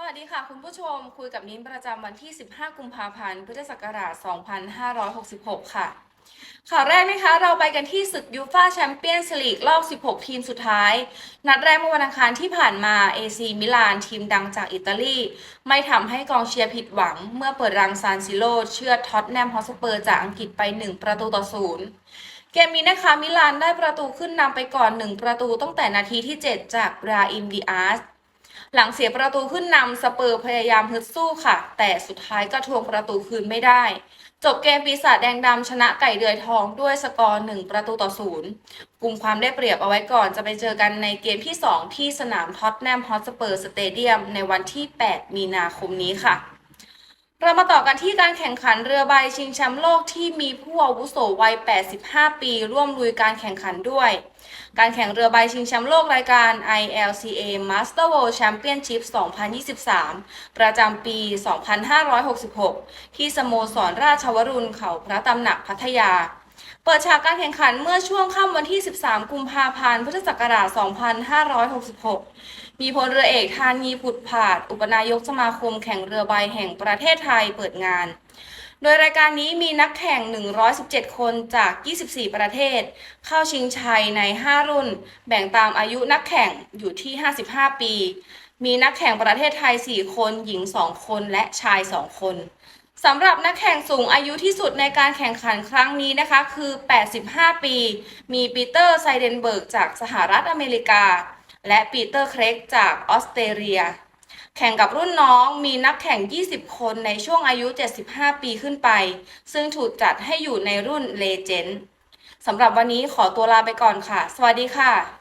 สวัสดีค่ะ คุณผู้ชมคุยกับนิ้นประจำวันที่ 15 กุมภาพันธ์พุทธศักราช 2566 ค่ะ ข่าวแรกนะคะเราไปกันที่ศึกยูฟาแชมเปี้ยนส์ลีกรอบ 16 ทีมสุดท้าย นัดแรกเมื่อวันอังคารที่ผ่านมา AC มิลานทีมดังจากอิตาลี ไม่ทำให้กองเชียร์ผิดหวัง เมื่อเปิดรังซานซิโลเชื่อดท็อตแนมฮอสเปอร์จากอังกฤษไป 1 ประตูต่อศูนย์เกมนี้นะคะมิลานได้ประตูขึ้นนำไปก่อน 1 ประตูตั้งแต่นาทีที่ 7 จากราอิมดิอาส หลังเสียประตูขึ้นนำสเปอร์พยายามฮึดสู้ค่ะ แต่สุดท้ายก็ทวงประตูคืนไม่ได้ จบเกมปีศาจแดงดำชนะไก่เดือยทองด้วยสกอร์1ประตูต่อศูนย์กลุ่มความได้เปรียบเอาไว้ก่อนจะไปเจอกันในเกมที่ 2 ที่สนามท็อตแนมฮอตสเปอร์สเตเดียมในวันที่ 8 มีนาคมนี้ค่ะ เรามาต่อกันที่การแข่งขันเรือใบชิงแชมป์โลกที่มีผู้อาวุโสวัย 85 ปี ร่วมลุยการแข่งขันด้วย การแข่งเรือใบชิงแชมป์โลกรายการ ILCA Master World Championship 2023 ประจำปี 2566 ที่สโมสรราชวรุณเขาพระตำหนักพัทยา เปิดฉากการแข่งขันเมื่อช่วงค่ำวันที่ 13 กุมภาพันธ์ พุทธศักราช 2566 มีพลเรือเอกธานีผุดผาด อุปนายกสมาคมแข่งเรือใบแห่งประเทศไทยเปิดงาน โดยรายการนี้มีนักแข่ง 117 คนจาก 24 ประเทศ เข้าชิงชัยใน 5 รุ่น แบ่งตามอายุนักแข่งอยู่ที่ 55 ปี มีนักแข่งประเทศไทย 4 คน หญิง 2 คน และชาย 2 คน สำหรับนักแข่งสูงอายุที่สุดในการแข่งขันครั้งนี้นะคะคือ 85 ปี มีปีเตอร์ไซเดนเบิร์กจากสหรัฐอเมริกา และปีเตอร์เครกจากออสเตรเลีย แข่งกับรุ่นน้องมีนักแข่ง 20 คนในช่วงอายุ 75 ปีขึ้นไป ซึ่งถูกจัดให้อยู่ในรุ่นเลเจนด์สำหรับวันนี้ขอตัวลาไปก่อนค่ะ สวัสดีค่ะ